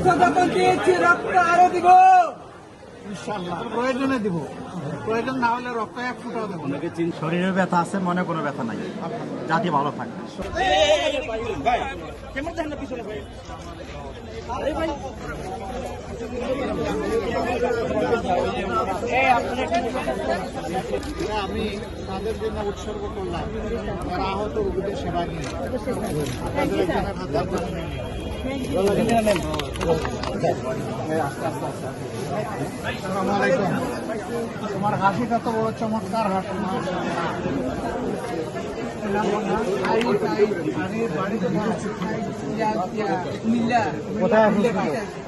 রক্ত যখন দিয়েছি রক্ত আরও দিব। প্রয়োজনে দিব। প্রয়োজন না হলে রক্ত এক ফুটাও দেবো না। শরীরে ব্যথা আছে মনে কোনো ব্যথা নাই। জাতি ভালো থাকবে আমি তাদের জন্য উৎসর্গ করলাম। আহত রোগীদের সেবা নিয়ে। তোমার হাসিটা তো বড় চমৎকার হাসি কোথায়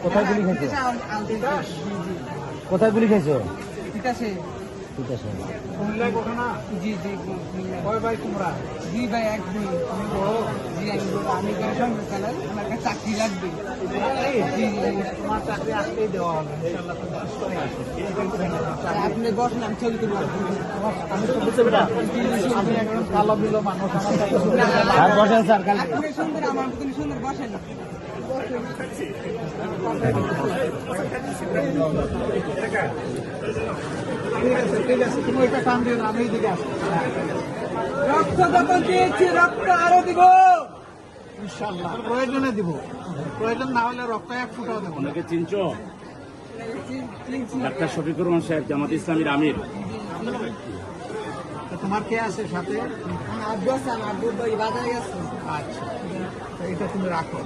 কোথায় গুলি খেয়েছো? কোথায় গুলি খাইছো ঠিক আছে। ভাই এক দুই তুমি বড় জি আমি আমি করে আসো আপনি বসেন আমি ছবি তুলব আমি আমি মানুষ আমার কাছে বসেন স্যার আপনি সুন্দর আমার সুন্দর, বসেন। ঠিক আছে ঠিক আছে তুমি ওইটা কাম দিও না আমি এদিকে আসি রক্ত যখন দিয়েছি রক্ত আরও দিব ইনশাল্লাহ প্রয়োজনে দিব প্রয়োজন না হলে রক্ত এক ফুটাও দেবো ওনাকে চিনছো। ডাক্তার শফিকুর রহমান সাহেব জামাত ইসলামীর আমির। তোমার কে আছে সাথে? আমার আব্বু আছে বাজারে গেছে। আচ্ছা। এটা তুমি রাখো।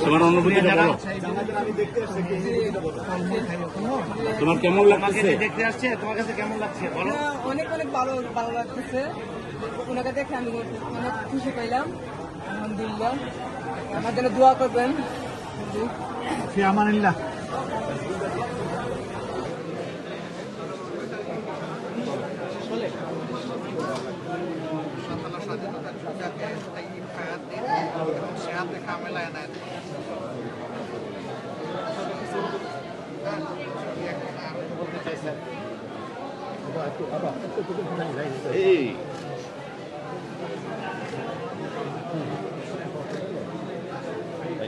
তোমার দিও তোমার কেমন লাগছে দেখতে আসছে তোমার কাছে কেমন লাগছে? বলো। অনেক অনেক ভালো ভালো লাগতেছে। ওনাকে দেখে আমি অনেক খুশি পাইলাম। আলহামদুলিল্লাহ। আমার জন্য দোয়া করবেন। জি।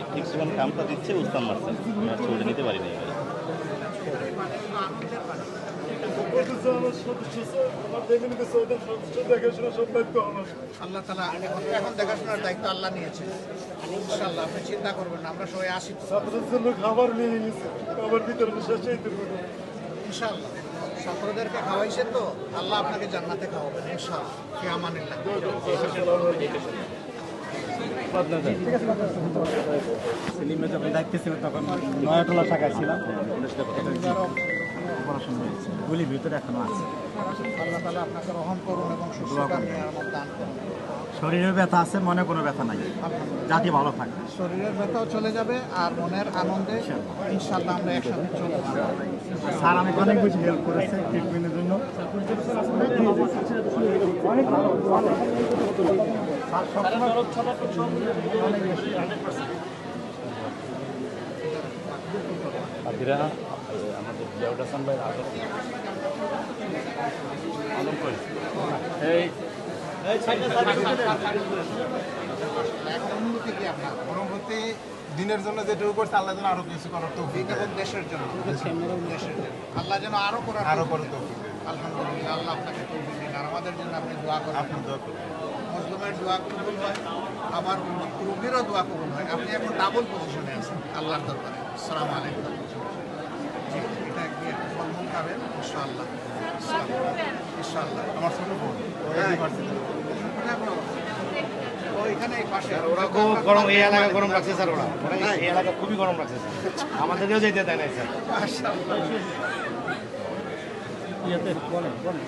ফি আমানিল্লাহ ঠিক দিচ্ছে উস্তান মারছেন আর নিতে পারি না আল্লাহ তালা এখন দেখাশোনার দায়িত্ব আল্লাহ নিয়েছে। ইনশাল্লাহ আপনি চিন্তা করবেন না, আমরা সবাই আসি। খাবার নিয়ে গেছে খাবার শেষেই ইনশাল্লাহ ছাত্রদেরকে খাওয়াইছে তো, আল্লাহ আপনাকে জান্নাতে খাওয়াবেন ইনশাল্লাহ ফি আমানিল্লাহ সেলিমে যখন দায়িত্বে ছিল তখন নয়াটোলা শাখায় ছিলাম। অপারেশন হয়েছে। গুলি ভিতরে এখনও আছে। আল্লাহ তালা আপনাকে রহম করুন এবং সুস্থতা নিয়ামত দান করুন। শরীরে ব্যথা আছে মনে কোনো ব্যথা নাই। জাতি ভালো থাকবে শরীরের ব্যথাও চলে যাবে আর মনের আনন্দে ইনশাল্লাহ আমরা একসাথে চলবো। স্যার আমাকে অনেক বেশি হেল্প করেছে ট্রিটমেন্টের জন্য। অনেক বেশি। আমাদের জিয়াউল হাসান ভাই আদর। এই দিনের জন্য যেটুকু করছে আল্লাহ যেন আরও কিছু করার তো দেশের জন্য দেশের জন্য। আল্লাহ যেন আরও করার আরও করে। তো আলহামদুলিল্লাহ আল্লাহ আপনাকে তৌফিক দিন। আর আমাদের জন্য আপনি দোয়া করেন। আপনি দোয়া করুন। মজলুমের দোয়া কবুল হয় আবার রুগীরও দোয়া কবুল হয়। আপনি এখন ডাবল পজিশনে আছেন আল্লাহর দরবারে। সালাম আলাইকুম। এটা কি একটা ফলমূল খাবেন আমার ছোট বোন পাশে। ওরা খুব গরম এই এলাকা গরম রাখছে স্যার ওরা। এই এলাকা খুবই গরম রাখছে স্যার। আমাদেরকেও যেতে দেয় নাই স্যার। ইয়েতে বলেন বলেন।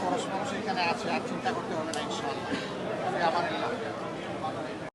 পড়াশোনা সেখানে আছে আর চিন্তা করতে হবে না ইনশাল্লাহ আমার এলাকা।